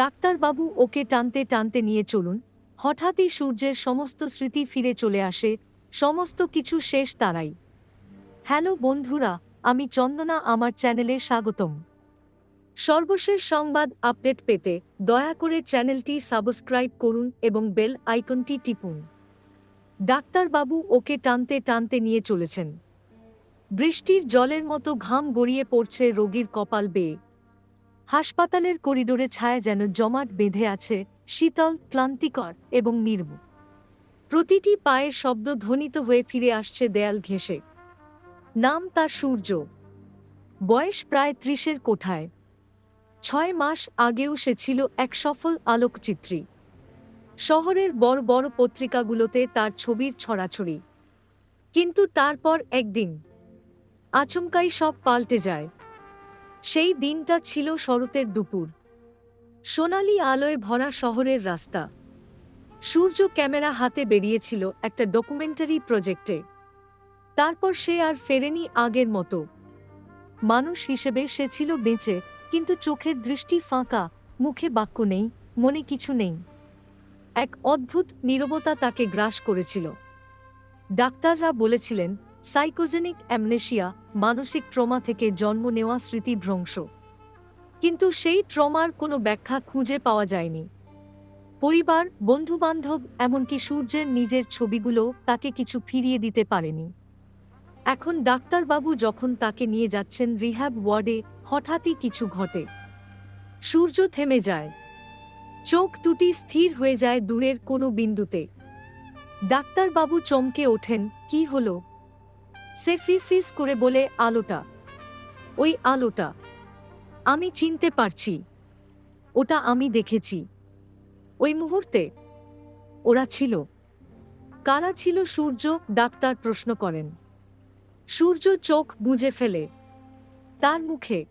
ডাক্তারবাবু ওকে টানতে টানতে নিয়ে চলুন। হঠাৎই সূর্যের সমস্ত স্মৃতি ফিরে চলে আসে, সমস্ত কিছু শেষ তারাই। হ্যালো বন্ধুরা, আমি চন্দনা, আমার চ্যানেলে স্বাগতম। সর্বশেষ সংবাদ আপডেট পেতে দয়া করে চ্যানেলটি সাবস্ক্রাইব করুন এবং বেল আইকনটি টিপুন। ডাক্তারবাবু ওকে টানতে টানতে নিয়ে চলেছেন। বৃষ্টির জলের মতো ঘাম গড়িয়ে পড়ছে রোগীর কপাল বেয়ে। হাসপাতালের করিডোরে ছায়া যেন জমাট বেঁধে আছে শীতল, ক্লান্তিকর এবং নির্মু। প্রতিটি পায়ের শব্দ ধ্বনিত হয়ে ফিরে আসছে দেয়াল ঘেঁষে। নাম তার সূর্য। বয়স প্রায় ত্রিশের কোঠায়। ছয় মাস আগেও সে ছিল এক সফল আলোকচিত্রী। শহরের বড় বড় পত্রিকাগুলোতে তার ছবির ছড়াছড়ি। কিন্তু তারপর একদিন আচমকাই সব পাল্টে যায়। সেই দিনটা ছিল শরতের দুপুর। সোনালি আলোয় ভরা শহরের রাস্তা। সূর্য ক্যামেরা হাতে বেরিয়েছিল একটা ডকুমেন্টারি প্রজেক্টে। তারপর সে আর ফেরেনি আগের মতো। মানুষ হিসেবে সে ছিল বেঁচে, কিন্তু চোখের দৃষ্টি ফাঁকা, মুখে বাক্য নেই, মনে কিছু নেই। এক অদ্ভুত নীরবতা তাকে গ্রাস করেছিল। ডাক্তাররা বলেছিলেন সাইকোজেনিক অ্যামনেশিয়া মানসিক ট্রমা থেকে জন্ম নেওয়া স্মৃতিভ্রংশ কিন্তু সেই ট্রমার কোনো ব্যাখ্যা খুঁজে পাওয়া যায়নি। পরিবার, বন্ধুবান্ধব, এমনকি সূর্যের নিজের ছবিগুলো তাকে কিছু ফিরিয়ে দিতে পারেনি। এখন ডাক্তারবাবু যখন তাকে নিয়ে যাচ্ছেন রিহ্যাব ওয়ার্ডে, হঠাৎই কিছু ঘটে। সূর্য থেমে যায়। চোখ দুটি স্থির হয়ে যায় দূরের কোনো বিন্দুতে। ডাক্তারবাবু চমকে ওঠেন, কি হলো? সে ফিস ফিস করে বলে, আলোটা, ওই আলোটা, আমি চিনতে পারছি, ওটা আমি দেখেছি। ওই মুহূর্তে ওরা ছিল। কারা ছিল সূর্য? ডাক্তার প্রশ্ন করেন। সূর্য চোখ বুঝে ফেলে। তার মুখে